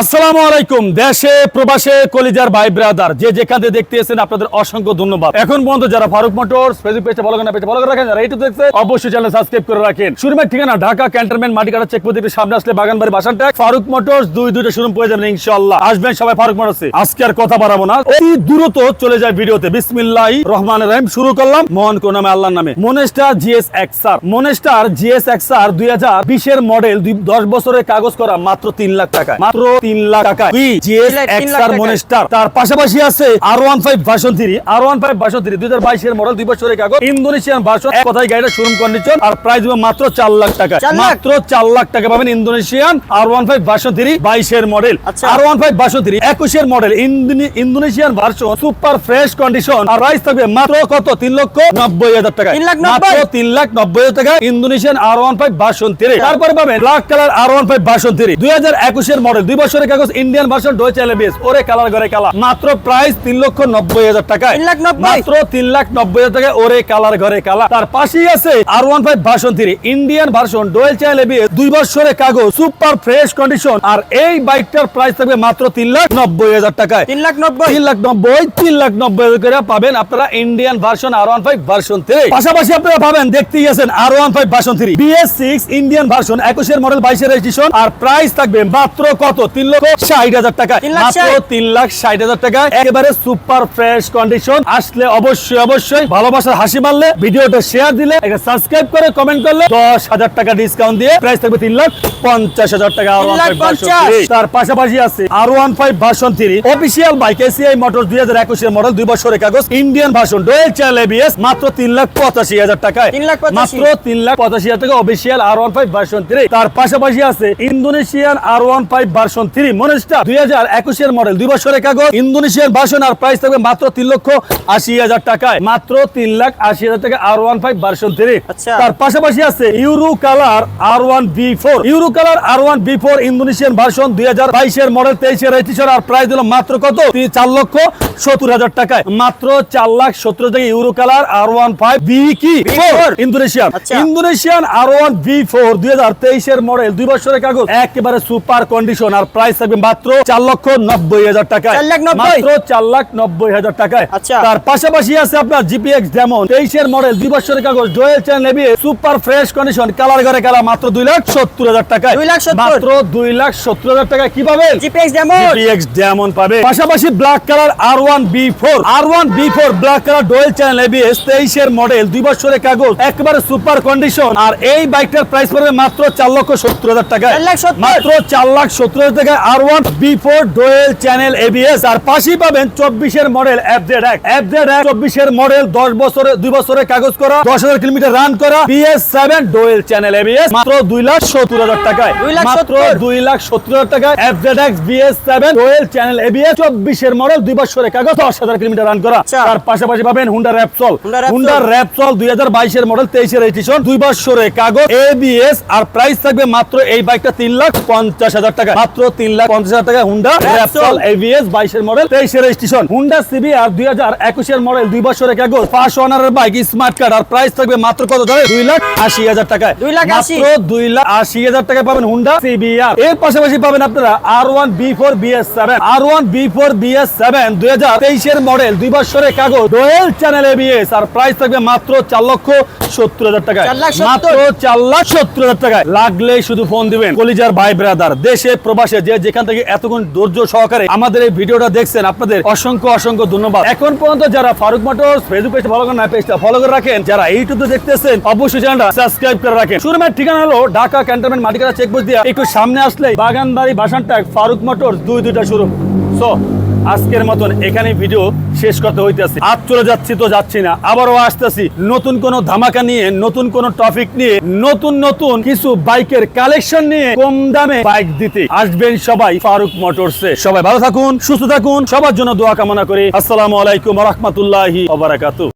আসসালামু আলাইকুম। দেশে, প্রবাসে, কলিজার ভাই ব্রাদার যে যেখানে দেখতে এসেছেন, আপনাদের অসংখ্য ধন্যবাদ। এখন পর্যন্ত যারা ফারুক মোটরস, ফেসবুক পেজটা ফলো করেন পেজটা ফলো করে রাখেন, যারা ইউটিউব দেখছে অবশ্যই চ্যানেল সাবস্ক্রাইব করে রাখেন। শোরুমের ঠিকানা Dhaka, cantonment, Matikata check post সামনে আসলে বাগানবাড়ি, বাসান ট্যাগ, ফারুক মোটরস, দুই দুইটা শোরুম পেয়ে যাবেন ইনশাআল্লাহ। আসবেন সবাই ফারুক মোটরসে। আজকে আর কথা বাড়াবো না। অতি দ্রুত চলে যায় ভিডিওতে। বিসমিল্লাহি রহমান রহিম। শুরু করলাম মোহন কোন নামে, আল্লাহর নামে। Monster GS XR Monster GS XR দুই হাজার বিশের মডেল দশ বছরের কাগজ করা, মাত্র তিন লাখ টাকা মাত্র তিন লাখ টাকা। মনেস্টার। তার পাশাপাশি আছে R one five version three R one five version three দুই হাজার বাইশের মডেল দুই বছরের কাগজ ইন্দোনেশিয়ান ভার্সন এক কথায় গাড়িটা শোরুম কন্ডিশন আর প্রাইস মাত্র চার লাখ টাকা মাত্র চার লাখ টাকা পাবেন Indonesian R one five version three বাইশের মডেল আচ্ছা। R one five version three একুশের model Indonesian version super fresh condition আর প্রাইস থাকবে মাত্র কত? তিন লক্ষ নব্বই হাজার টাকা তিন লাখ মাত্র তিন লাখ নব্বই হাজার টাকা Indonesian R one five version three তারপরে পাবেন black colour R one five version three দুই হাজার একুশের মডেল দুই বছরের কাগজ ইন্ডিয়ান ভার্সন ডোয়েচ এলবিএস ওরে কালার করে কালার মাত্র প্রাইস তিন লক্ষ নব্বই হাজার টাকায়? মাত্র তিন লাখ নব্বই হাজার টাকায় ওরে কালার ঘরে কালার তার পাশেই আছে R one five version three Indian version dual channel ABS দুই বছরের কাগজ সুপার ফ্রেশ কন্ডিশন আর এই বাইকটার প্রাইস থাকবে মাত্র তিন লাখ নব্বই হাজার টাকায়। তিন লাখ নব্বই? তিন লাখ নব্বই তিন লাখ নব্বই হাজার করে পাবেন আপনারা Indian version R one five version three পাশাপাশি আপনারা পাবেন দেখতেই আছেন R one five version three BS six Indian version একুশের মডেল বাইশের রেজিস্ট্রেশন আর প্রাইস থাকবে মাত্র কত? তিন লক্ষ ষাট হাজার টাকা মাত্র তিন লাখ ষাট হাজার টাকা একেবারে সুপার ফ্রেশ কন্ডিশন আসলে অবশ্যই অবশ্যই ভালোবাসার হাসি মারলে ভিডিওটা শেয়ার দিলে একটা সাবস্ক্রাইব করে কমেন্ট করলে দশ হাজার টাকা ডিসকাউন্ট দিয়ে প্রাইস থাকবে তিন লাখ পঞ্চাশ হাজার টাকা। তিন? তার পাশাপাশি আছে R one five version three official bike ACI motor দুই হাজার একুশের মডেল দুই বছরের কাগজ ইন্ডিয়ান ভার্সন ডোয়েল চাল এবিএস মাত্র তিন লাখ পঁচাশি হাজার টাকায়। তিন মাত্র তিন লাখ পঁচাশি হাজার টাকা official R one five version three তার পাশাপাশি আছে Indonesian R one five version three monster দুই হাজার একুশের মডেল দুই বছরের কাগজ ইন্দোনেশিয়ান ভার্সন আর প্রাইস থাকবে মাত্র তিন লক্ষ আশি হাজার টাকায়। মাত্র তিন লাখ আশি হাজার টাকা R one five version three. তার পাশাপাশি আছে euro colour R one V four euro colour R one V four Indonesian version দুই হাজার বাইশের মডেল তেইশের রেজিস্ট্রেশন আর প্রাইস মাত্র কত? চার লক্ষ সত্তর হাজার টাকায়। মাত্র চার লাখ সত্তর টাকা euro colour R one five V কি? ইন্দোনেশিয়ান। আচ্ছা। Indonesian R one V four দুই হাজার তেইশের মডেল দুই বছরের কাগজ একেবারে সুপার কন্ডিশন আর প্রাইস থাকবে মাত্র চার লক্ষ নব্বই হাজার টাকায়। নব্বই? মাত্র চার লাখ নব্বই হাজার টাকায়। আচ্ছা। তার পাশাপাশি আছে আপনার জিপিএক্স যেমন তেইশের মডেল দুই বছরের কাগজ ডোয়েল চ্যান নেবি সুপার ফ্রেশ কন্ডিশন কালার করে কালার মাত্র দুই লাখ সত্তর হাজার টাকায়। দুই লাখ মাত্র দুই লাখ সত্তর হাজার টাকায় কি পাবেন জিপিএক্স যেমন জিপিএক্স যেমন পাবে। পাশাপাশি black colour R one V four R one V four black colour dual channel ABS তেইশের মডেল দুই বছরের কাগজ একবারে সুপার কন্ডিশন আর এই বাইকটার প্রাইস পড়বে মাত্র চার লক্ষ সত্তর হাজার টাকায়। সত্তর? মাত্র চার লাখ সত্তর হাজার টাকায় R one V four dual channel ABS আর পাশেই পাবেন চব্বিশের মডেল এফজেড এক এফজেড এক চব্বিশের মডেল দশ বছরের দুই বছরের কাগজ করা দশ হাজার কিলোমিটার রান করা BS seven dual channel ABS মাত্র দুই লাখ সত্তর হাজার টাকায়। মাত্র দুই লাখ সত্তর হাজার টাকায় FZ X BS seven dual channel ABS চব্বিশের মডেল দুই বছরের কাগজ দশ হাজার কিলোমিটার রান করা। আচ্ছা। তার পাশাপাশি পাবেন হুন্ডা র্যাপসল। হুন্ডা র্যাপসল দুই হাজার বাইশের মডেল তেইশের রেজিস্ট্রেশন দুই বছরের কাগজ এবিএস আর প্রাইস থাকবে মাত্র এই বাইকটা তিন লাখ পঞ্চাশ হাজার টাকা মাত্র তিন লাখ পঞ্চাশ হাজার টাকা হুন্ডা। র্যাপসল এবিএস বাইশের মডেল তেইশের রেজিস্ট্রেশন হুন্ডা সিবি আর দুই হাজার একুশের মডেল দুই বছরের কাগজ। পাঁচ ওনারের বাইক স্মার্ট কার্ড আর প্রাইস থাকবে মাত্র কত ধরে দুই লাখ আশি হাজার টাকায়। দুই লাখ মাত্র দুই লাখ আশি হাজার টাকা পাবেন হুন্ডা সিবিআর এর পাশাপাশি পাবেন আপনারা R one V four BS seven R one V four BS seven দুই হাজার তেইশের মডেল দুই বছরের কাগজ। ডোয়েল চ্যানেল এবিএস আর প্রাইস থাকবে মাত্র চার লক্ষ সত্তর হাজার টাকা চার লাখ সত্তর? মাত্র চার লাখ সত্তর হাজার টাকায়। লাগলে শুধু ফোন দিবেন। কলিজার ভাই ব্রাদার দেশে প্রবাসে যে যেখান থেকে এতক্ষণ ধৈর্য সহকারে আমাদের এই ভিডিওটা দেখছেন, আপনাদের অসংখ্য অসংখ্য ধন্যবাদ। এখন পর্যন্ত যারা Farooq motors Facebook page follow করেন না পেজটা ফলো করে রাখেন। যারা ইউটিউবে দেখতেছেন, অবশ্যই চ্যানেলটা সাবস্ক্রাইব করে রাখেন। শোরুমের ঠিকানা হলো ঢাকা ক্যান্টনমেন্ট মাটিকাটা চেকপোস্ট দিয়ে। একটু সামনে আসলে বাগানবাড়ি বাসানটাক ফারুক মোটর দুই দুইটা শোরুম সো আজকের মতন এখানে ভিডিও শেষ করতে হইতেছে। আজ চলে যাচ্ছি তো যাচ্ছি না, আবারও আসতেছি নতুন কোন ধামাকা নিয়ে, নতুন কোন টপিক নিয়ে, নতুন নতুন কিছু বাইকের কালেকশন নিয়ে কম দামে বাইক দিতে। আসবেন সবাই ফারুক মোটরসে সবাই ভালো থাকুন, সুস্থ থাকুন, সবার জন্য দোয়া কামনা করি। আসসালামু আলাইকুম রহমতুল্লাহি ওবারাকাতু